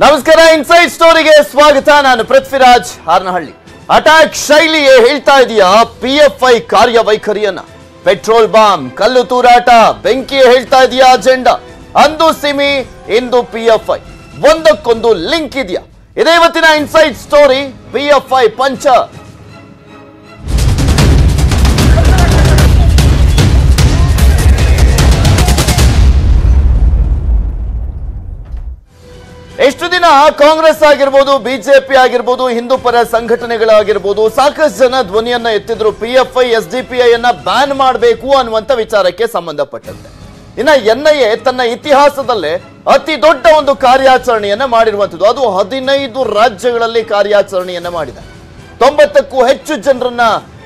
ನಮಸ್ಕಾರ ಇನ್ಸೈಡ್ ಸ್ಟೋರಿಗೆ ಸ್ವಾಗತ. ನಾನು ಪೃಥ್ವಿರಾಜ್ ಹಾರನಹಳ್ಳಿ. ಅಟ್ಯಾಕ್ ಶೈಲಿಯೇ ಹೇಳ್ತಾ ಇದೆಯಾ? ಪಿ ಎಫ್ ಐ ಕಾರ್ಯವೈಖರಿಯನ್ನ. ಪೆಟ್ರೋಲ್ ಬಾಂಬ್ ಕಲ್ಲು ತೂರಾಟ, ಬೆಂಕಿಯೇ ಹೇಳ್ತಾ ಇದೆಯಾ ಅಜೆಂಡಾ ಅಂದು ಸಿಮಿ, ಇಂದು ಪಿ ಎಫ್ ಐ ಒಂದಕ್ಕೊಂದು ಲಿಂಕ್ ಇದೆಯಾ? ಇದೇ ಇವತ್ತಿನ inside story P F I ಪಂಚ. ಎಷ್ಟು ದಿನ ಕಾಂಗ್ರೆಸ್ ಆಗಿರ್ಬೋದು, ಬಿಜೆಪಿ ಆಗಿರ್ಬೋದು, ಹಿಂದೂ ಪರ ಸಂಘಟನೆಗಳಾಗಿರ್ಬೋದು, ಸಾಕಷ್ಟು ಜನ ಧ್ವನಿಯನ್ನ ಎತ್ತಿದ್ರು P F I S D P I ಅನ್ನ ಬ್ಯಾನ್ ಮಾಡಬೇಕು ಅನ್ನುವಂತ ವಿಚಾರಕ್ಕೆ ಸಂಬಂಧಪಟ್ಟಂತೆ. ಇನ್ನ ಎನ್ ಐ ಎ ತನ್ನ ಇತಿಹಾಸದಲ್ಲೇ ಅತಿ ದೊಡ್ಡ ಒಂದು ಕಾರ್ಯಾಚರಣೆಯನ್ನ ಮಾಡಿರುವಂತದ್ದು ಅದು ಹದಿನೈದು ರಾಜ್ಯಗಳಲ್ಲಿ ಕಾರ್ಯಾಚರಣೆಯನ್ನ ಮಾಡಿದೆ. ತೊಂಬತ್ತಕ್ಕೂ ಹೆಚ್ಚು ಜನರನ್ನ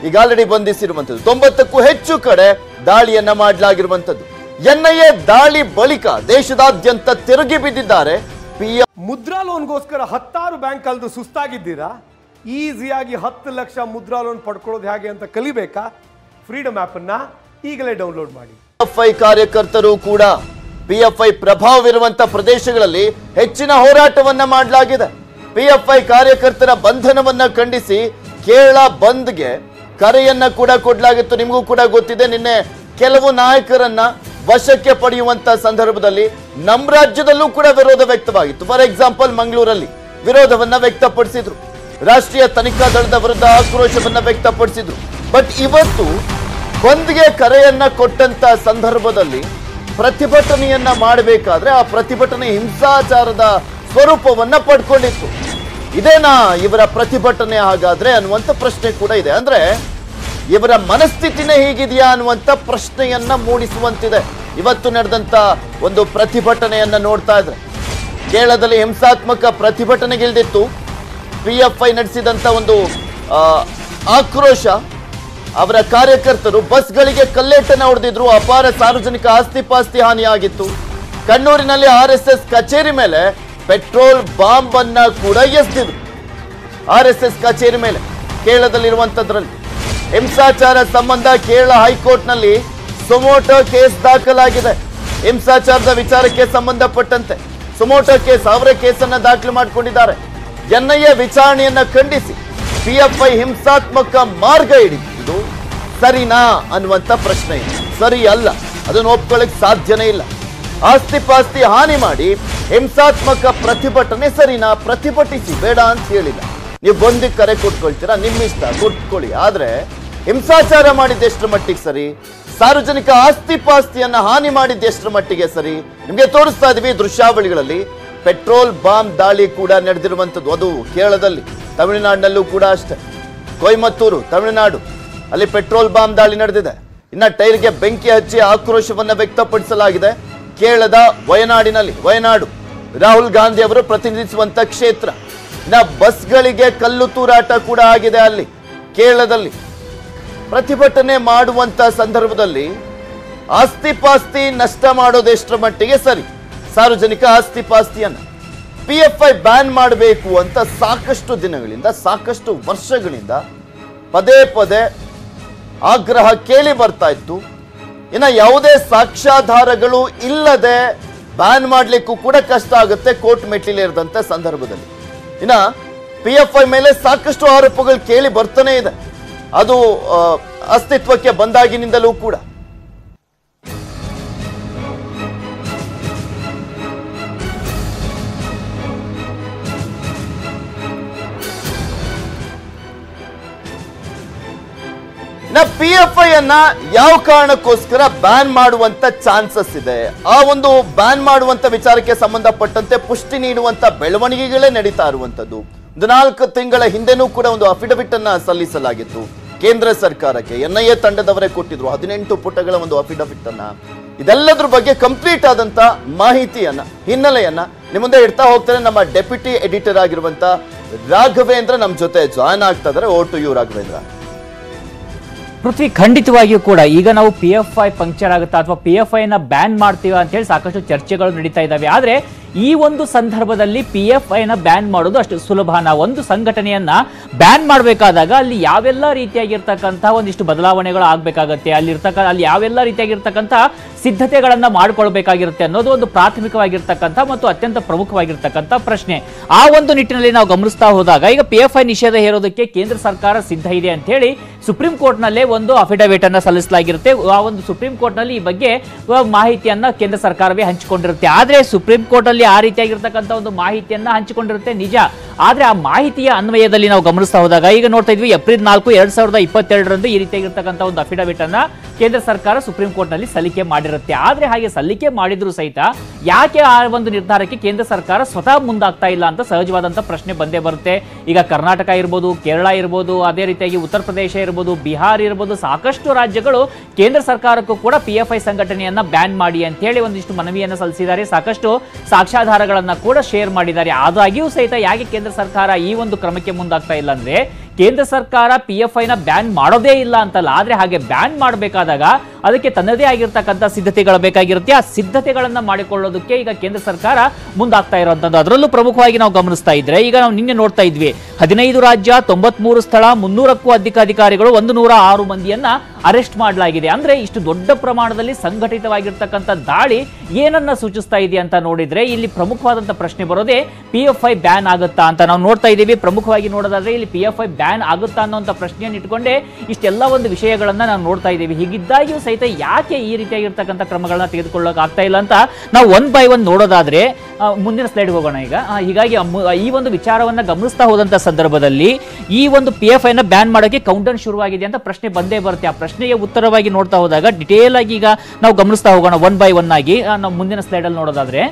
ಈಗ ಆಲ್ರೆಡಿ ಬಂಧಿಸಿರುವಂತದ್ದು ತೊಂಬತ್ತಕ್ಕೂ ಹೆಚ್ಚು ಕಡೆ ದಾಳಿಯನ್ನ ಮಾಡಲಾಗಿರುವಂತದ್ದು ಎನ್ಐಎ ದಾಳಿ ಬಳಿಕ ದೇಶದಾದ್ಯಂತ ತಿರುಗಿ ಬಿದ್ದಿದ್ದಾರೆ. ಪಿ ಮುದ್ರಾ ಲೋನ್ಗೋಸ್ಕರ ಹತ್ತಾರು ಬ್ಯಾಂಕ್ ಕಲ್ದು ಸುಸ್ತಾಗಿದ್ದೀರಾ? ಈಸಿಯಾಗಿ ಹತ್ತು ಲಕ್ಷ ಮುದ್ರಾ ಲೋನ್ ಪಡ್ಕೊಳ್ಳೋದು ಹೇಗೆ ಅಂತ ಕಲಿಬೇಕಾ? ಫ್ರೀಡಮ್ ಆ್ಯಪನ್ನು ಈಗಲೇ ಡೌನ್ಲೋಡ್ ಮಾಡಿ. ಪಿಎಫ್ಐ ಕಾರ್ಯಕರ್ತರು ಕೂಡ ಪಿಎಫ್ಐ ಪ್ರಭಾವವಿರುವಂತ ಪ್ರದೇಶಗಳಲ್ಲಿ ಹೆಚ್ಚಿನ ಹೋರಾಟವನ್ನ ಮಾಡಲಾಗಿದೆ. ಪಿಎಫ್ಐ ಕಾರ್ಯಕರ್ತರ ಬಂಧನವನ್ನ ಖಂಡಿಸಿ ಕೇರಳ ಬಂದ್ಗೆ ಕರೆಯನ್ನ ಕೂಡ ಕೊಡಲಾಗಿತ್ತು. ನಿಮಗೂ ಕೂಡ ಗೊತ್ತಿದೆ ನಿನ್ನೆ ಕೆಲವು ನಾಯಕರನ್ನ ವಶಕ್ಕೆ ಪಡೆಯುವಂತ ಸಂದರ್ಭದಲ್ಲಿ ನಮ್ಮ ರಾಜ್ಯದಲ್ಲೂ ಕೂಡ ವಿರೋಧ ವ್ಯಕ್ತವಾಗಿತ್ತು. ಫಾರ್ ಎಕ್ಸಾಂಪಲ್ ಮಂಗಳೂರಲ್ಲಿ ವಿರೋಧವನ್ನ ವ್ಯಕ್ತಪಡಿಸಿದ್ರು. ರಾಷ್ಟ್ರೀಯ ತನಿಖಾ ದಳದ ವಿರುದ್ಧ ಆಕ್ರೋಶವನ್ನ ವ್ಯಕ್ತಪಡಿಸಿದ್ರು. ಬಟ್ ಇವತ್ತು ಬಂದ್ಗೆ ಕರೆಯನ್ನ ಕೊಟ್ಟಂತ ಸಂದರ್ಭದಲ್ಲಿ ಪ್ರತಿಭಟನೆಯನ್ನ ಮಾಡಬೇಕಾದ್ರೆ ಆ ಪ್ರತಿಭಟನೆ ಹಿಂಸಾಚಾರದ ಸ್ವರೂಪವನ್ನ ಪಡ್ಕೊಂಡಿತ್ತು. ಇದೇನಾ ಇವರ ಪ್ರತಿಭಟನೆ ಹಾಗಾದ್ರೆ ಅನ್ನುವಂಥ ಪ್ರಶ್ನೆ ಕೂಡ ಇದೆ. ಅಂದ್ರೆ ಇವರ ಮನಸ್ಥಿತಿನೇ ಹೀಗಿದೆಯಾ ಅನ್ನುವಂಥ ಪ್ರಶ್ನೆಯನ್ನ ಮೂಡಿಸುವಂತಿದೆ. ಇವತ್ತು ನಡೆದಂತ ಒಂದು ಪ್ರತಿಭಟನೆಯನ್ನ ನೋಡ್ತಾ ಇದ್ರೆ. ಕೇರಳದಲ್ಲಿ ಹಿಂಸಾತ್ಮಕ ಪ್ರತಿಭಟನೆಗಿಳಿದಿತ್ತು ಪಿ ಎಫ್ ಐ ನಡೆಸಿದಂತ ಒಂದು ಆಕ್ರೋಶ. ಅವರ ಕಾರ್ಯಕರ್ತರು ಬಸ್ಗಳಿಗೆ ಕಲ್ಲೇಟನ ಹೊಡೆದಿದ್ರು. ಅಪಾರ ಸಾರ್ವಜನಿಕ ಆಸ್ತಿ ಪಾಸ್ತಿ ಹಾನಿಯಾಗಿತ್ತು. ಕಣ್ಣೂರಿನಲ್ಲಿ ಆರ್ ಎಸ್ ಎಸ್ ಕಚೇರಿ ಮೇಲೆ ಪೆಟ್ರೋಲ್ ಬಾಂಬ್ ಅನ್ನ ಕೂಡ ಎಸ್ದಿದ್ರು. ಆರ್ ಎಸ್ ಎಸ್ ಕಚೇರಿ ಮೇಲೆ. ಕೇರಳದಲ್ಲಿರುವಂತದ್ರಲ್ಲಿ. ಹಿಂಸಾಚಾರ ಸಂಬಂಧ ಕೇರಳ ಹೈಕೋರ್ಟ್ನಲ್ಲಿ ಸುಮೋಟೋ ಕೇಸ್ ದಾಖಲಾಗಿದೆ. ಹಿಂಸಾಚಾರದ ವಿಚಾರಕ್ಕೆ ಸಂಬಂಧಪಟ್ಟಂತೆ ಸುಮೋಟೋ ಕೇಸ್ ಅವರ ಕೇಸನ್ನು ದಾಖಲು ಮಾಡಿಕೊಂಡಿದ್ದಾರೆ. ಎನ್ಐಎ ವಿಚಾರಣೆಯನ್ನ ಖಂಡಿಸಿ ಪಿಎಫ್ಐ ಹಿಂಸಾತ್ಮಕ ಮಾರ್ಗ ಹಿಡಿದು ಸರಿನಾ ಅನ್ನುವಂತ ಪ್ರಶ್ನೆ ಇದೆ. ಸರಿ ಅಲ್ಲ, ಅದನ್ನು ಒಪ್ಕೊಳ್ಳಕ್ಕೆ ಸಾಧ್ಯನೇ ಇಲ್ಲ. ಆಸ್ತಿ ಪಾಸ್ತಿ ಹಾನಿ ಮಾಡಿ ಹಿಂಸಾತ್ಮಕ ಪ್ರತಿಭಟನೆ ಸರಿನಾ, ಪ್ರತಿಭಟಿಸಿ ಬೇಡ ಅಂತ ಹೇಳಿಲ್ಲ. ನೀವು ಬಂದು ಕರೆ ಕೊಟ್ಕೊಳ್ತೀರಾ? ನಿಮ್ಮ ಇಷ್ಟ, ಕೊಟ್ಕೊಳ್ಳಿ. ಆದರೆ ಹಿಂಸಾಚಾರ ಮಾಡಿದ್ದೆಷ್ಟರ ಮಟ್ಟಿಗೆ ಸರಿ? ಸಾರ್ವಜನಿಕ ಆಸ್ತಿ ಪಾಸ್ತಿಯನ್ನು ಹಾನಿ ಮಾಡಿದ್ದೆಷ್ಟರ ಮಟ್ಟಿಗೆ ಸರಿ? ನಿಮಗೆ ತೋರಿಸ್ತಾ ಇದೀವಿ ದೃಶ್ಯಾವಳಿಗಳಲ್ಲಿ ಪೆಟ್ರೋಲ್ ಬಾಂಬ್ ದಾಳಿ ಕೂಡ ನಡೆದಿರುವಂಥದ್ದು. ಅದು ಕೇರಳದಲ್ಲಿ, ತಮಿಳುನಾಡಿನಲ್ಲೂ ಕೂಡ ಅಷ್ಟೇ. ಕೊಯಮತ್ತೂರು, ತಮಿಳುನಾಡು, ಅಲ್ಲಿ ಪೆಟ್ರೋಲ್ ಬಾಂಬ್ ದಾಳಿ ನಡೆದಿದೆ. ಇನ್ನ ಟೈರ್ಗೆ ಬೆಂಕಿ ಹಚ್ಚಿ ಆಕ್ರೋಶವನ್ನ ವ್ಯಕ್ತಪಡಿಸಲಾಗಿದೆ. ಕೇರಳದ ವಯನಾಡಿನಲ್ಲಿ, ವಯನಾಡು, ರಾಹುಲ್ ಗಾಂಧಿ ಅವರು ಪ್ರತಿನಿಧಿಸುವಂತ ಕ್ಷೇತ್ರ. ಇನ್ನ ಬಸ್ಗಳಿಗೆ ಕಲ್ಲು ತೂರಾಟ ಕೂಡ ಆಗಿದೆ ಅಲ್ಲಿ, ಕೇರಳದಲ್ಲಿ. ಪ್ರತಿಭಟನೆ ಮಾಡುವಂತ ಸಂದರ್ಭದಲ್ಲಿ ಆಸ್ತಿ ಪಾಸ್ತಿ ನಷ್ಟ ಮಾಡೋದೆಷ್ಟರ ಮಟ್ಟಿಗೆ ಸರಿ. ಸಾರ್ವಜನಿಕ ಆಸ್ತಿ ಪಾಸ್ತಿಯನ್ನು ಪಿ ಎಫ್ ಐ ಬ್ಯಾನ್ ಮಾಡಬೇಕು ಅಂತ ಸಾಕಷ್ಟು ದಿನಗಳಿಂದ, ಸಾಕಷ್ಟು ವರ್ಷಗಳಿಂದ ಪದೇ ಪದೇ ಆಗ್ರಹ ಕೇಳಿ ಬರ್ತಾ ಇತ್ತು. ಇನ್ನು ಯಾವುದೇ ಸಾಕ್ಷ್ಯಾಧಾರಗಳು ಇಲ್ಲದೆ ಬ್ಯಾನ್ ಮಾಡಲಿಕ್ಕೂ ಕೂಡ ಕಷ್ಟ ಆಗುತ್ತೆ ಕೋರ್ಟ್ ಮೆಟ್ಟಿಲೇರಿದಂತ ಸಂದರ್ಭದಲ್ಲಿ. ಇನ್ನ ಪಿ ಎಫ್ ಐ ಮೇಲೆ ಸಾಕಷ್ಟು ಆರೋಪಗಳು ಕೇಳಿ ಬರ್ತಾನೆ ಇದೆ. ಅದು ಅಸ್ತಿತ್ವಕ್ಕೆ ಬಂದಾಗಿನಿಂದಲೂ ಕೂಡ. ನಾ ಪಿ ಎಫ್ ಐ ಅನ್ನ ಯಾವ ಕಾರಣಕ್ಕೋಸ್ಕರ ಬ್ಯಾನ್ ಮಾಡುವಂತ ಚಾನ್ಸಸ್ ಇದೆ? ಆ ಒಂದು ಬ್ಯಾನ್ ಮಾಡುವಂತ ವಿಚಾರಕ್ಕೆ ಸಂಬಂಧಪಟ್ಟಂತೆ ಪುಷ್ಟಿ ನೀಡುವಂತ ಬೆಳವಣಿಗೆಗಳೇ ನಡೀತಾ ಇರುವಂತದ್ದು ಒಂದು ನಾಲ್ಕು ತಿಂಗಳ ಹಿಂದೆನೂ ಕೂಡ ಒಂದು ಅಫಿಡವಿಟ್ ಅನ್ನ ಸಲ್ಲಿಸಲಾಗಿತ್ತು. ಕೇಂದ್ರ ಸರ್ಕಾರಕ್ಕೆ, ಎನ್ ಐ ಎ ತಂಡದವರೇ ಕೊಟ್ಟಿದ್ರು ಹದಿನೆಂಟು ಪುಟಗಳ ಒಂದು ಅಫಿಡವಿಟ್ ಅನ್ನ. ಇದೆಲ್ಲದ್ರ ಬಗ್ಗೆ ಕಂಪ್ಲೀಟ್ ಆದಂತ ಮಾಹಿತಿಯನ್ನ, ಹಿನ್ನೆಲೆಯನ್ನ ನಿಮ್ಮ ಮುಂದೆ ಇಡ್ತಾ ಹೋಗ್ತಾರೆ ನಮ್ಮ ಡೆಪ್ಯೂಟಿ ಎಡಿಟರ್ ಆಗಿರುವಂತ ರಾಘವೇಂದ್ರ ನಮ್ಮ ಜೊತೆ ಜಾಯ್ನ್ ಆಗ್ತಾ ಇದಾರೆ over to you Raghavendra. Prithvi ಖಂಡಿತವಾಗಿಯೂ ಕೂಡ ಈಗ ನಾವು ಪಿ ಎಫ್ ಐ ಪಂಕ್ಚರ್ ಆಗುತ್ತಾ ಅಥವಾ ಪಿ ಎಫ್ ಐನ ಬ್ಯಾನ್ ಮಾಡ್ತೀವಾ ಅಂತ ಹೇಳಿ ಸಾಕಷ್ಟು ಚರ್ಚೆಗಳು ನಡೀತಾ ಇದ್ದಾವೆ. ಆದರೆ ಈ ಒಂದು ಸಂದರ್ಭದಲ್ಲಿ ಪಿ ಎಫ್ ಐನ ಬ್ಯಾನ್ ಮಾಡೋದು ಅಷ್ಟು ಸುಲಭನ ಒಂದು ಸಂಘಟನೆಯನ್ನ ಬ್ಯಾನ್ ಮಾಡಬೇಕಾದಾಗ ಅಲ್ಲಿ ಯಾವೆಲ್ಲ ರೀತಿಯಾಗಿರ್ತಕ್ಕಂಥ ಒಂದಿಷ್ಟು ಬದಲಾವಣೆಗಳು ಆಗಬೇಕಾಗತ್ತೆ, ಅಲ್ಲಿರ್ತಕ್ಕ, ಅಲ್ಲಿ ಯಾವೆಲ್ಲ ರೀತಿಯಾಗಿರ್ತಕ್ಕಂಥ ಸಿದ್ಧತೆಗಳನ್ನು ಮಾಡ್ಕೊಳ್ಬೇಕಾಗಿರುತ್ತೆ ಅನ್ನೋದು ಒಂದು ಪ್ರಾಥಮಿಕವಾಗಿರ್ತಕ್ಕಂಥ ಮತ್ತು ಅತ್ಯಂತ ಪ್ರಮುಖವಾಗಿರ್ತಕ್ಕಂಥ ಪ್ರಶ್ನೆ. ಆ ಒಂದು ನಿಟ್ಟಿನಲ್ಲಿ ನಾವು ಗಮನಿಸ್ತಾ ಹೋದಾಗ ಈಗ ಪಿ ಎಫ್ ಐ ನಿಷೇಧ ಹೇರೋದಕ್ಕೆ ಕೇಂದ್ರ ಸರ್ಕಾರ ಸಿದ್ಧ ಇದೆ ಅಂತ ಹೇಳಿ ಸುಪ್ರೀಂ ಕೋರ್ಟ್ನಲ್ಲೇ ಒಂದು ಅಫಿಡವಿಟ್ ಅನ್ನು ಸಲ್ಲಿಸಲಾಗಿರುತ್ತೆ. ಆ ಒಂದು ಸುಪ್ರೀಂ ಕೋರ್ಟ್ನಲ್ಲಿ ಈ ಬಗ್ಗೆ ಮಾಹಿತಿಯನ್ನು ಕೇಂದ್ರ ಸರ್ಕಾರವೇ ಹಂಚಿಕೊಂಡಿರುತ್ತೆ. ಆದ್ರೆ ಸುಪ್ರೀಂ ಕೋರ್ಟಲ್ಲಿ ಆ ರೀತಿಯಾಗಿರ್ತಕ್ಕಂಥ ಒಂದು ಮಾಹಿತಿಯನ್ನ ಹಂಚಿಕೊಂಡಿರುತ್ತೆ, ನಿಜ. ಆದ್ರೆ ಆ ಮಾಹಿತಿಯ ಅನ್ವಯದಲ್ಲಿ ನಾವು ಗಮನಿಸ್ತಾ ಹೋದಾಗ, ಈಗ ನೋಡ್ತಾ ಇದ್ವಿ, ಏಪ್ರಿಲ್ ನಾಲ್ಕು, ಎರಡು ಸಾವಿರದ ಇಪ್ಪತ್ತೆರಡರಂದು ಈ ರೀತಿಯಾಗಿರ್ತಕ್ಕಂಥ ಒಂದು ಅಫಿಡವಿಟ್ ಅನ್ನು ಕೇಂದ್ರ ಸರ್ಕಾರ ಸುಪ್ರೀಂ ಕೋರ್ಟ್ನಲ್ಲಿ ಸಲ್ಲಿಕೆ ಮಾಡಿರುತ್ತೆ. ಆದ್ರೆ ಹಾಗೆ ಸಲ್ಲಿಕೆ ಮಾಡಿದ್ರು ಸಹಿತ ಯಾಕೆ ಆ ಒಂದು ನಿರ್ಧಾರಕ್ಕೆ ಕೇಂದ್ರ ಸರ್ಕಾರ ಸ್ವತಃ ಮುಂದಾಗ್ತಾ ಇಲ್ಲ ಅಂತ ಸಹಜವಾದಂತ ಪ್ರಶ್ನೆ ಬಂದೇ ಬರುತ್ತೆ. ಈಗ ಕರ್ನಾಟಕ ಇರ್ಬೋದು, ಕೇರಳ ಇರ್ಬೋದು, ಅದೇ ರೀತಿಯಾಗಿ ಉತ್ತರ ಪ್ರದೇಶ ಇರ್ಬೋದು, ಬಿಹಾರ್ ಇರ್ಬೋದು, ಸಾಕಷ್ಟು ರಾಜ್ಯಗಳು ಕೇಂದ್ರ ಸರ್ಕಾರಕ್ಕೂ ಕೂಡ ಪಿ ಎಫ್ ಐ ಸಂಘಟನೆಯನ್ನ ಬ್ಯಾನ್ ಮಾಡಿ ಅಂತ ಹೇಳಿ ಒಂದಿಷ್ಟು ಮನವಿಯನ್ನ ಸಲ್ಲಿಸಿದ್ದಾರೆ. ಸಾಕಷ್ಟು ಸಾಕ್ಷ್ಯಾಧಾರಗಳನ್ನ ಕೂಡ ಶೇರ್ ಮಾಡಿದ್ದಾರೆ. ಆದಾಗ್ಯೂ ಸಹಿತ ಯಾಕೆ ಕೇಂದ್ರ ಸರ್ಕಾರ ಈ ಒಂದು ಕ್ರಮಕ್ಕೆ ಮುಂದಾಗ್ತಾ ಇಲ್ಲ ಅಂದ್ರೆ, ಕೇಂದ್ರ ಸರ್ಕಾರ ಪಿ ಎಫ್ ಐನ ಬ್ಯಾನ್ ಮಾಡೋದೇ ಇಲ್ಲ ಅಂತಲ್ಲ. ಆದ್ರೆ ಹಾಗೆ ಬ್ಯಾನ್ ಮಾಡಬೇಕಾದಾಗ ಅದಕ್ಕೆ ತನ್ನದೇ ಆಗಿರ್ತಕ್ಕಂಥ ಸಿದ್ಧತೆಗಳು ಬೇಕಾಗಿರುತ್ತೆ. ಆ ಸಿದ್ಧತೆಗಳನ್ನ ಮಾಡಿಕೊಳ್ಳೋದಕ್ಕೆ ಈಗ ಕೇಂದ್ರ ಸರ್ಕಾರ ಮುಂದಾಗ್ತಾ ಇರುವಂತದ್ದು ಅದರಲ್ಲೂ ಪ್ರಮುಖವಾಗಿ ನಾವು ಗಮನಿಸ್ತಾ ಇದ್ರೆ, ಈಗ ನಾವು ನಿನ್ನೆ ನೋಡ್ತಾ ಇದ್ವಿ. ಹದಿನೈದು ರಾಜ್ಯ, ತೊಂಬತ್ಮೂರು ಸ್ಥಳ, ಮುನ್ನೂರಕ್ಕೂ ಅಧಿಕ ಅಧಿಕಾರಿಗಳು ಒಂದು ನೂರ ಆರು ಮಂದಿಯನ್ನ ಅರೆಸ್ಟ್ ಮಾಡಲಾಗಿದೆ. ಅಂದ್ರೆ ಇಷ್ಟು ದೊಡ್ಡ ಪ್ರಮಾಣದಲ್ಲಿ ಸಂಘಟಿತವಾಗಿರ್ತಕ್ಕಂಥ ದಾಳಿ ಏನನ್ನ ಸೂಚಿಸ್ತಾ ಇದೆ ಅಂತ ನೋಡಿದ್ರೆ, ಇಲ್ಲಿ ಪ್ರಮುಖವಾದಂತ ಪ್ರಶ್ನೆ ಬರೋದೇ ಪಿ ಎಫ್ ಐ ಬ್ಯಾನ್ ಆಗುತ್ತಾ ಅಂತ. ನಾವು ನೋಡ್ತಾ ಇದ್ದೀವಿ, ಪ್ರಮುಖವಾಗಿ ನೋಡೋದಾದ್ರೆ ಇಲ್ಲಿ ಪಿ ಎಫ್ ಐ ಬ್ಯಾನ್ ಆಗುತ್ತಾ ಅನ್ನೋಂಥ ಪ್ರಶ್ನೆಯನ್ನು ಇಟ್ಕೊಂಡೆ ಇಷ್ಟೆಲ್ಲ ಒಂದು ವಿಷಯಗಳನ್ನ ನಾವು ನೋಡ್ತಾ ಇದ್ದೀವಿ. ಹೀಗಿದ್ದಾಗಿಯೂ ಸಹಿತ ಯಾಕೆ ಈ ರೀತಿಯಾಗಿರ್ತಕ್ಕಂಥ ಕ್ರಮಗಳನ್ನ ತೆಗೆದುಕೊಳ್ಳೋಕೆ ಆಗ್ತಾ ಇಲ್ಲ ಅಂತ ನಾವು ಒನ್ ಬೈ ಒನ್ ನೋಡೋದಾದ್ರೆ ಮುಂದಿನ ಸ್ಲೈಡ್ ಹೋಗೋಣ ಈಗ. ಹೀಗಾಗಿ ಈ ಒಂದು ವಿಚಾರವನ್ನ ಗಮನಿಸ್ತಾ ಹೋದಂತ ಸಂದರ್ಭದಲ್ಲಿ ಈ ಒಂದು ಪಿ ಎಫ್ ಐನ ಬ್ಯಾನ್ ಮಾಡೋಕೆ ಕೌಂಟರ್ ಶುರುವಾಗಿದೆ ಅಂತ ಪ್ರಶ್ನೆ ಬಂದೇ ಬರುತ್ತೆ. ಆ ಪ್ರಶ್ನೆಗೆ ಉತ್ತರವಾಗಿ ನೋಡ್ತಾ ಹೋದಾಗ ಡಿಟೇಲ್ ಆಗಿ ಈಗ ನಾವು ಗಮನಿಸ್ತಾ ಹೋಗೋಣ ಒನ್ ಬೈ ಒನ್ ಆಗಿ. ನಾವು ಮುಂದಿನ ಸ್ಲೈಡ್ ಅಲ್ಲಿ ನೋಡೋದಾದ್ರೆ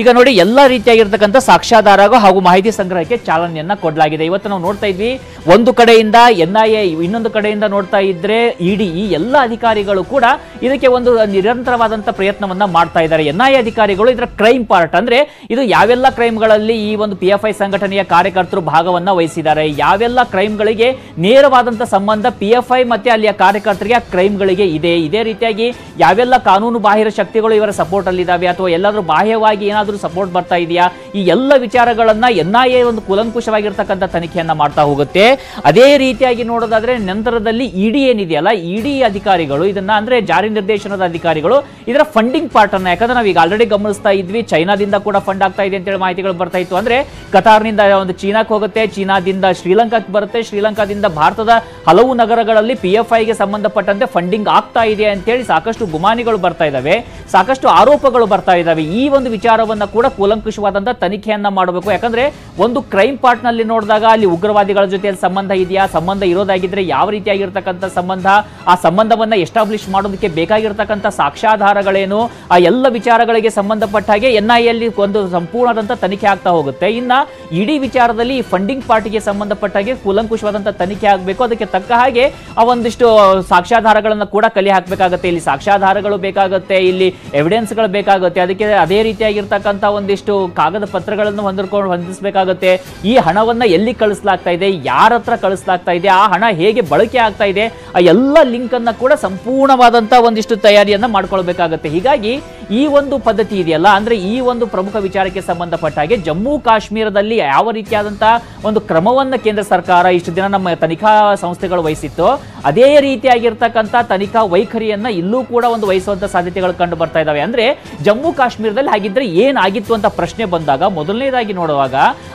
ಈಗ ನೋಡಿ, ಎಲ್ಲ ರೀತಿಯಾಗಿರ್ತಕ್ಕಂಥ ಸಾಕ್ಷ್ಯಾಧಾರ ಹಾಗೂ ಮಾಹಿತಿ ಸಂಗ್ರಹಕ್ಕೆ ಚಾಲನೆಯನ್ನ ಕೊಡಲಾಗಿದೆ. ಇವತ್ತು ನಾವು ನೋಡ್ತಾ ಇದ್ವಿ, ಒಂದು ಕಡೆಯಿಂದ ಎನ್ ಇನ್ನೊಂದು ಕಡೆಯಿಂದ ನೋಡ್ತಾ ಇದ್ರೆ ಇಡಿ ಈ ಎಲ್ಲ ಅಧಿಕಾರಿಗಳು ಕೂಡ ಇದಕ್ಕೆ ಒಂದು ನಿರಂತರವಾದಂಥ ಪ್ರಯತ್ನವನ್ನ ಮಾಡ್ತಾ ಇದ್ದಾರೆ. ಎನ್ ಅಧಿಕಾರಿಗಳು ಇದರ ಕ್ರೈಮ್ ಪಾರ್ಟ್ ಅಂದ್ರೆ ಇದು ಯಾವೆಲ್ಲ ಕ್ರೈಮ್ಗಳಲ್ಲಿ ಈ ಒಂದು ಪಿ ಎಫ್ ಐ ಸಂಘಟನೆಯ ಕಾರ್ಯಕರ್ತರು ಭಾಗವನ್ನ ವಹಿಸಿದ್ದಾರೆ. ಯಾವೆಲ್ಲ ಕ್ರೈಮ್ಗಳಿಗೆ ನೇರವಾದಂಥ ಸಂಬಂಧ ಪಿ ಎಫ್ ಐ ಮತ್ತೆ ಅಲ್ಲಿಯ ಕಾರ್ಯಕರ್ತರಿಗೆ ಆ ಕ್ರೈಮ್ಗಳಿಗೆ ಇದೆ. ಇದೇ ರೀತಿಯಾಗಿ ಯಾವೆಲ್ಲ ಕಾನೂನು ಬಾಹಿರ ಶಕ್ತಿಗಳು ಇವರ ಸಪೋರ್ಟ್ ಅಲ್ಲಿ ಇದಾವೆ ಅಥವಾ ಎಲ್ಲಾದ್ರೂ ಬಾಹ್ಯವಾಗಿ ಏನಾದ್ರೂ ಸಪೋರ್ಟ್ ಬರ್ತಾ ಇದೆಯಾ? ಈ ಎಲ್ಲ ವಿಚಾರಗಳನ್ನ ಎನ್ ಐ ಎ ಒಂದು ಕೂಲಂಕುಷವಾಗಿರ್ತಕ್ಕಂಥ ತನಿಖೆಯನ್ನ ಮಾಡ್ತಾ ಹೋಗುತ್ತೆ. ಅದೇ ರೀತಿಯಾಗಿ ನೋಡೋದಾದ್ರೆ ನಂತರದಲ್ಲಿ ಇಡಿ ಏನಿದೆಯಲ್ಲ, ಇಡಿ ಅಧಿಕಾರಿಗಳು, ಇದನ್ನ ಅಂದ್ರೆ ಜಾರಿ ನಿರ್ದೇಶನದ ಅಧಿಕಾರಿಗಳು, ಇದರ ಫಂಡಿಂಗ್ ಪಾರ್ಟ್ ಅನ್ನ, ಯಾಕಂದ್ರೆ ನಾವು ಈಗ ಆಲ್ರೆಡಿ ಗಮನಿಸ್ತಾ ಇದ್ವಿ, ಚೈನಾದಿಂದ ಕೂಡ ಫಂಡ್ ಆಗ್ತಾ ಇದೆ ಅಂತೇಳಿ ಮಾಹಿತಿಗಳು ಬರ್ತಾ ಇತ್ತು. ಅಂದ್ರೆ ಕತಾರ್ನಿಂದ ಒಂದು ಚೀನಾಕ್ಕೆ ಹೋಗುತ್ತೆ, ಚೀನಾದಿಂದ ಶ್ರೀಲಂಕಾಕ್ಕೆ ಬರುತ್ತೆ, ಶ್ರೀಲಂಕಾದಿಂದ ಭಾರತದ ಹಲವು ನಗರಗಳಲ್ಲಿ ಪಿ ಎಫ್ ಐಗೆ ಸಂಬಂಧಪಟ್ಟಂತೆ ಫಂಡಿಂಗ್ ಆಗ್ತಾ ಇದೆ ಅಂತೇಳಿ ಸಾಕಷ್ಟು ಗುಮಾನಿಗಳು ಬರ್ತಾ ಇದಾವೆ ಸಾಕಷ್ಟು ಆರೋಪಗಳು ಬರ್ತಾ ಇದಾವೆ ಈ ಒಂದು ವಿಚಾರವನ್ನ ಕೂಡ ಕೂಲಂಕುಷವಾದಂತಹ ತನಿಖೆಯನ್ನ ಮಾಡಬೇಕು. ಯಾಕಂದ್ರೆ ಒಂದು ಕ್ರೈಮ್ ಪಾರ್ಟ್ನಲ್ಲಿ ನೋಡಿದಾಗ ಅಲ್ಲಿ ಉಗ್ರವಾದಿಗಳ ಜೊತೆ ಸಂಬಂಧ ಇದೆಯಾ? ಸಂಬಂಧ ಇರೋದಾಗಿದ್ರೆ ಯಾವ ರೀತಿಯಾಗಿರ್ತಕ್ಕಂಥ ಸಂಬಂಧ? ಆ ಸಂಬಂಧವನ್ನ ಎಸ್ಟಾಬ್ಲಿಷ್ ಮಾಡೋದಕ್ಕೆ ಬೇಕಾಗಿರ್ತಕ್ಕಂಥ ಸಾಕ್ಷ್ಯಾಧಾರಗಳೇನು? ಆ ಎಲ್ಲ ವಿಚಾರಗಳಿಗೆ ಸಂಬಂಧಪಟ್ಟ ಹಾಗೆ ಎನ್ ಐ ಒಂದು ಸಂಪೂರ್ಣದಂತ ತನಿಖೆ ಆಗ್ತಾ ಹೋಗುತ್ತೆ. ಇನ್ನ ಇಡೀ ವಿಚಾರದಲ್ಲಿ ಫಂಡಿಂಗ್ ಪಾರ್ಟಿಗೆ ಸಂಬಂಧಪಟ್ಟ ಹಾಗೆ ಕೂಲಂಕುಷವಾದಂತಹ ತನಿಖೆ ಆಗಬೇಕು. ಅದಕ್ಕೆ ತಕ್ಕ ಹಾಗೆ ಆ ಒಂದಿಷ್ಟು ಸಾಕ್ಷ್ಯಾಧಾರಗಳನ್ನ ಕೂಡ ಕಲೆ ಹಾಕಬೇಕಾಗುತ್ತೆ. ಇಲ್ಲಿ ಸಾಕ್ಷ್ಯಾಧಾರಗಳು ಬೇಕಾಗುತ್ತೆ, ಇಲ್ಲಿ ಎವಿಡೆನ್ಸ್ಗಳು ಬೇಕಾಗುತ್ತೆ. ಅದಕ್ಕೆ ಅದೇ ರೀತಿಯಾಗಿರ್ತಕ್ಕಂಥ ಒಂದಿಷ್ಟು ಕಾಗದ ಪತ್ರಗಳನ್ನು ಹೊಂದಿರ್ಕೊಂಡು ಹೊಂದಿಸಬೇಕಾಗುತ್ತೆ. ಈ ಹಣವನ್ನ ಎಲ್ಲಿ ಕಳಿಸ್ಲಾಗ್ತಾ ಇದೆ? ಯಾರ ಹತ್ರ ಕಳಿಸ್ಲಾಗ್ತಾ ಇದೆ? ಆ ಹಣ ಹೇಗೆ ಬಳಕೆ ಆಗ್ತಾ ಇದೆ? ಆ ಎಲ್ಲ ಅನ್ನ ಕೂಡ ಸಂಪೂರ್ಣವಾದಂತ ಒಂದಿಷ್ಟು ತಯಾರಿಯನ್ನ ಮಾಡ್ಕೊಳ್ಬೇಕಾಗತ್ತೆ. ಹೀಗಾಗಿ ಈ ಒಂದು ಪದ್ಧತಿ ಇದೆಯಲ್ಲ, ಅಂದ್ರೆ ಈ ಒಂದು ಪ್ರಮುಖ ವಿಚಾರಕ್ಕೆ ಸಂಬಂಧಪಟ್ಟ ಹಾಗೆ ಜಮ್ಮು ಕಾಶ್ಮೀರದಲ್ಲಿ ಯಾವ ರೀತಿಯಾದಂತಹ ಒಂದು ಕ್ರಮವನ್ನ ಕೇಂದ್ರ ಸರ್ಕಾರ ಇಷ್ಟು ದಿನ ನಮ್ಮ ತನಿಖಾ ಸಂಸ್ಥೆಗಳು ವಹಿಸಿತ್ತು, ಅದೇ ರೀತಿಯಾಗಿರ್ತಕ್ಕಂಥ ತನಿಖಾ ವೈಖರಿಯನ್ನ ಇಲ್ಲೂ ಕೂಡ ಒಂದು ವಹಿಸುವಂತ ಸಾಧ್ಯತೆಗಳು ಕಂಡು ಬರ್ತಾ ಇದಾವೆ. ಅಂದ್ರೆ ಜಮ್ಮು ಕಾಶ್ಮೀರದಲ್ಲಿ ಹಾಗಿದ್ರೆ ಏನಾಗಿತ್ತು ಅಂತ ಪ್ರಶ್ನೆ ಬಂದಾಗ ಮೊದಲನೇದಾಗಿ ನೋಡುವಾಗ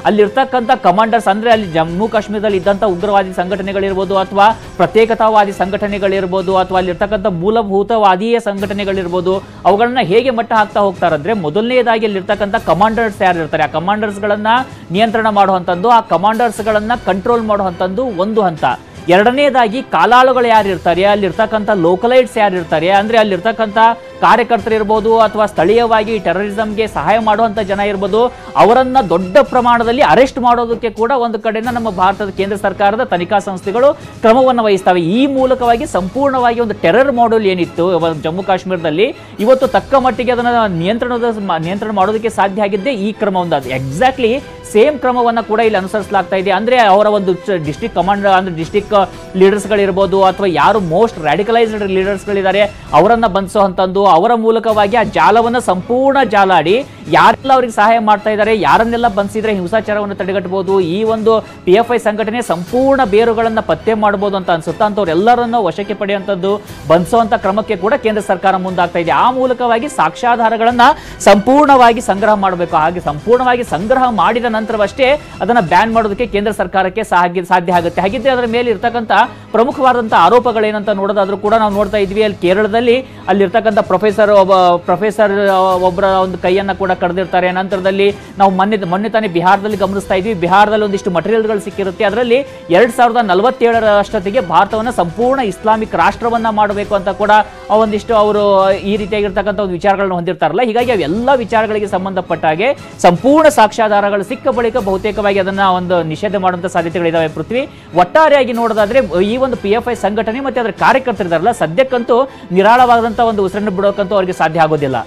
ಅಲ್ಲಿರ್ತಕ್ಕಂಥ ಕಮಾಂಡರ್ಸ್ ಅಂದರೆ ಅಲ್ಲಿ ಜಮ್ಮು ಕಾಶ್ಮೀರದಲ್ಲಿ ಇದ್ದಂಥ ಉಗ್ರವಾದಿ ಸಂಘಟನೆಗಳಿರ್ಬೋದು ಅಥವಾ ಪ್ರತ್ಯೇಕತಾವಾದಿ ಸಂಘಟನೆಗಳಿರ್ಬೋದು ಅಥವಾ ಅಲ್ಲಿರ್ತಕ್ಕಂಥ ಮೂಲಭೂತವಾದಿಯ ಸಂಘಟನೆಗಳಿರ್ಬೋದು, ಅವುಗಳನ್ನ ಹೇಗೆ ಮಟ್ಟ ಹಾಕ್ತಾ ಹೋಗ್ತಾರೆ ಅಂದರೆ ಮೊದಲನೇದಾಗಿ ಅಲ್ಲಿರ್ತಕ್ಕಂಥ ಕಮಾಂಡರ್ಸ್ ಯಾರು ಇರ್ತಾರೆ ಆ ಕಮಾಂಡರ್ಸ್ಗಳನ್ನು ನಿಯಂತ್ರಣ ಮಾಡುವಂಥದ್ದು, ಆ ಕಮಾಂಡರ್ಸ್ಗಳನ್ನು ಕಂಟ್ರೋಲ್ ಮಾಡುವಂಥದ್ದು ಒಂದು ಹಂತ. ಎರಡನೇದಾಗಿ ಕಾಲಾಳುಗಳು ಯಾರು ಇರ್ತಾರೆ ಅಲ್ಲಿರ್ತಕ್ಕಂಥ ಲೋಕಲೈಟ್ಸ್ ಯಾರು ಇರ್ತಾರೆ ಅಂದರೆ ಅಲ್ಲಿರ್ತಕ್ಕಂಥ ಕಾರ್ಯಕರ್ತರಿರ್ಬೋದು ಅಥವಾ ಸ್ಥಳೀಯವಾಗಿ ಟೆರರಿಸಂಗೆ ಸಹಾಯ ಮಾಡುವಂತ ಜನ ಇರ್ಬೋದು, ಅವರನ್ನು ದೊಡ್ಡ ಪ್ರಮಾಣದಲ್ಲಿ ಅರೆಸ್ಟ್ ಮಾಡೋದಕ್ಕೆ ಕೂಡ ಒಂದು ಕಡೆಯಿಂದ ನಮ್ಮ ಭಾರತದ ಕೇಂದ್ರ ಸರ್ಕಾರದ ತನಿಖಾ ಸಂಸ್ಥೆಗಳು ಕ್ರಮವನ್ನು ವಹಿಸ್ತವೆ. ಈ ಮೂಲಕವಾಗಿ ಸಂಪೂರ್ಣವಾಗಿ ಒಂದು ಟೆರರ್ ಮಾಡ್ಯೂಲ್ ಏನಿತ್ತು ಜಮ್ಮು ಕಾಶ್ಮೀರದಲ್ಲಿ, ಇವತ್ತು ತಕ್ಕ ಮಟ್ಟಿಗೆ ಅದನ್ನು ನಿಯಂತ್ರಣದ ನಿಯಂತ್ರಣ ಮಾಡೋದಕ್ಕೆ ಸಾಧ್ಯ ಆಗಿದ್ದೇ ಈ ಕ್ರಮ ಒಂದು ಎಕ್ಸಾಕ್ಟ್ಲಿ ಸೇಮ್ ಕ್ರಮವನ್ನು ಕೂಡ ಇಲ್ಲಿ ಅನುಸರಿಸಲಾಗ್ತಾ ಇದೆ. ಅಂದರೆ ಅವರ ಒಂದು ಡಿಸ್ಟಿಕ್ ಕಮಾಂಡ್ ಅಂದರೆ ಡಿಸ್ಟಿಕ್ ಲೀಡರ್ಸ್ಗಳಿರ್ಬೋದು ಅಥವಾ ಯಾರು ಮೋಸ್ಟ್ ರ್ಯಾಡಿಕಲೈಸ್ಡ್ ಲೀಡರ್ಸ್ಗಳಿದ್ದಾರೆ ಬಂಧಿಸೋ ಬಂಧಿಸುವಂತಂದು ಅವರ ಮೂಲಕವಾಗಿ ಆ ಜಾಲವನ್ನು ಸಂಪೂರ್ಣ ಜಾಲಾಡಿ ಯಾರೆಲ್ಲ ಅವರಿಗೆ ಸಹಾಯ ಮಾಡ್ತಾ ಇದ್ದಾರೆ, ಯಾರನ್ನೆಲ್ಲ ಬಂಧಿಸಿದ್ರೆ ಹಿಂಸಾಚಾರವನ್ನು ತಡೆಗಟ್ಟಬಹುದು, ಈ ಒಂದು ಪಿ ಎಫ್ ಐ ಸಂಘಟನೆ ಸಂಪೂರ್ಣ ಬೇರುಗಳನ್ನ ಪತ್ತೆ ಮಾಡಬಹುದು ಅಂತ ಅನ್ಸುತ್ತಾ ಅಂತವ್ರೆಲ್ಲರನ್ನು ವಶಕ್ಕೆ ಪಡೆಯುವಂಥದ್ದು ಬಂಧಿಸುವಂತ ಕ್ರಮಕ್ಕೆ ಕೂಡ ಕೇಂದ್ರ ಸರ್ಕಾರ ಮುಂದಾಗ್ತಾ ಇದೆ. ಆ ಮೂಲಕವಾಗಿ ಸಾಕ್ಷ್ಯಾಧಾರಗಳನ್ನ ಸಂಪೂರ್ಣವಾಗಿ ಸಂಗ್ರಹ ಮಾಡಬೇಕು. ಹಾಗೆ ಸಂಪೂರ್ಣವಾಗಿ ಸಂಗ್ರಹ ಮಾಡಿದ ನಂತರವಷ್ಟೇ ಅದನ್ನ ಬ್ಯಾನ್ ಮಾಡೋದಕ್ಕೆ ಕೇಂದ್ರ ಸರ್ಕಾರಕ್ಕೆ ಸಾಧ್ಯ ಸಾಧ್ಯ ಆಗುತ್ತೆ. ಹಾಗಿದ್ರೆ ಅದರ ಮೇಲೆ ಇರ್ತಕ್ಕಂಥ ಪ್ರಮುಖವಾದಂತಹ ಆರೋಪಗಳೇನಂತ ನೋಡೋದಾದ್ರೂ ಕೂಡ ನಾವು ನೋಡ್ತಾ ಇದ್ವಿ ಅಲ್ಲಿ ಕೇರಳದಲ್ಲಿ ಅಲ್ಲಿರ್ತಕ್ಕಂಥ ಪ್ರೊಫೆಸರ್ ಒಬ್ಬ ಪ್ರೊಫೆಸರ್, ಒಬ್ಬರ ಒಂದು ಕೈಯನ್ನು ಕೂಡ ಕಡ್ದಿರ್ತಾರೆ. ನಂತರದಲ್ಲಿ ನಾವು ಮೊನ್ನೆ ಮೊನ್ನೆ ತಾನೇ ಬಿಹಾರದಲ್ಲಿ ಗಮನಿಸ್ತಾ ಇದ್ವಿ. ಬಿಹಾರದಲ್ಲಿ ಒಂದಿಷ್ಟು ಮಟೀರಿಯಲ್ಗಳು ಸಿಕ್ಕಿರುತ್ತೆ. ಅದರಲ್ಲಿ ಎರಡು ಸಾವಿರದ ನಲವತ್ತೇಳರ ಅಷ್ಟೊತ್ತಿಗೆ ಭಾರತವನ್ನ ಸಂಪೂರ್ಣ ಇಸ್ಲಾಮಿಕ್ ರಾಷ್ಟ್ರವನ್ನು ಮಾಡಬೇಕು ಅಂತ ಕೂಡ ಒಂದಿಷ್ಟು ಅವರು ಈ ರೀತಿಯಾಗಿರ್ತಕ್ಕಂಥ ಒಂದು ವಿಚಾರಗಳನ್ನು ಹೊಂದಿರ್ತಾರಲ್ಲ. ಹೀಗಾಗಿ ಅವೆಲ್ಲ ವಿಚಾರಗಳಿಗೆ ಸಂಬಂಧಪಟ್ಟ ಹಾಗೆ ಸಂಪೂರ್ಣ ಸಾಕ್ಷ್ಯಾಧಾರಗಳು ಸಿಕ್ಕ ಬಳಿಕ ಬಹುತೇಕವಾಗಿ ಅದನ್ನು ಒಂದು ನಿಷೇಧ ಮಾಡುವಂಥ ಸಾಧ್ಯತೆಗಳಿದ್ದಾವೆ ಪೃಥ್ವಿ. ಒಟ್ಟಾರೆಯಾಗಿ ನೋಡೋದಾದ್ರೆ ಈ ಒಂದು ಪಿ ಎಫ್ ಐ ಸಂಘಟನೆ ಮತ್ತೆ ಅದರ ಕಾರ್ಯಕರ್ತರಿದಾರಲ್ಲ. ಸದ್ಯಕ್ಕಂತೂ ನಿರಾಳವಾದಂಥ ಒಂದು ಉಸಿರನ್ನು ಬಿಡೋಕ್ಕಂತೂ ಅವರಿಗೆ ಸಾಧ್ಯ ಆಗೋದಿಲ್ಲ.